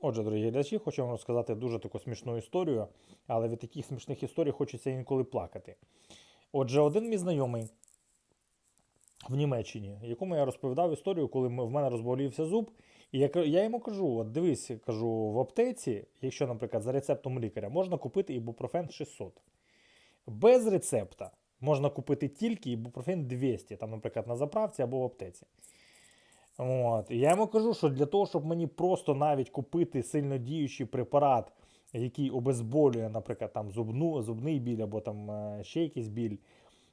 Отже, дорогі глядачі, хочу вам розказати дуже таку смішну історію, але від таких смішних історій хочеться інколи плакати. Отже, один мій знайомий в Німеччині, якому я розповідав історію, коли в мене розболівся зуб. І я, йому кажу: от дивись, кажу, в аптеці, якщо, наприклад, за рецептом лікаря, можна купити ібупрофен 600. Без рецепта можна купити тільки ібупрофен 200, там, наприклад, на заправці або в аптеці. От. Я йому кажу, що для того, щоб мені просто навіть купити сильно діючий препарат, який обезболює, наприклад, там зубну, зубний біль або там е, ще якийсь біль,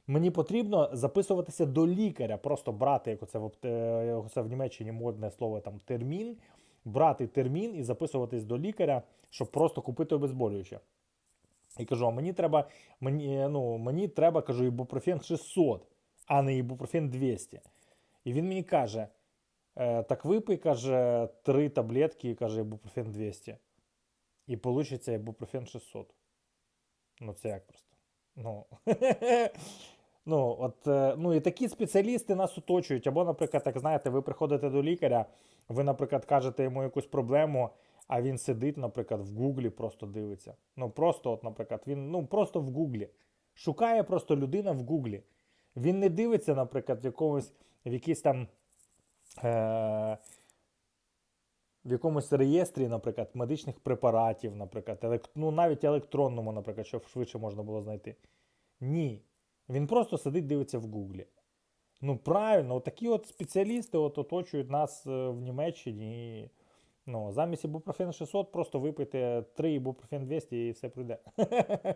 мені потрібно записуватися до лікаря, просто брати, як оце в, е, оце в Німеччині модне слово там термін, брати термін і записуватись до лікаря, щоб просто купити обезболююче. І кажу, а мені треба, мені, е, ну, мені треба, кажу, ібупрофен 600, а не ібупрофен 200. І він мені каже: так випий, каже, три таблетки, каже, ібупрофен 200. І получиться ібупрофен 600. Ну, це як просто. Ну, ну, от, е, ну і такі спеціалісти нас оточують. Або, наприклад, так знаєте, ви приходите до лікаря, ви, наприклад, кажете йому якусь проблему, а він сидить, наприклад, в Гуглі просто дивиться. Ну, просто, от, наприклад, він ну, просто в Гуглі. Шукає просто людина в Гуглі. Він не дивиться, наприклад, в якомусь, в якійсь там. Е- в якомусь реєстрі, наприклад, медичних препаратів, наприклад, елект... ну, навіть електронному, наприклад, щоб швидше можна було знайти. Ні. Він просто сидить, дивиться в Гуглі. Ну, правильно, такі от спеціалісти от оточують нас е, в Німеччині. І, ну, замість ібупрофен 600 просто випийте 3 ібупрофен 200 і все пройде.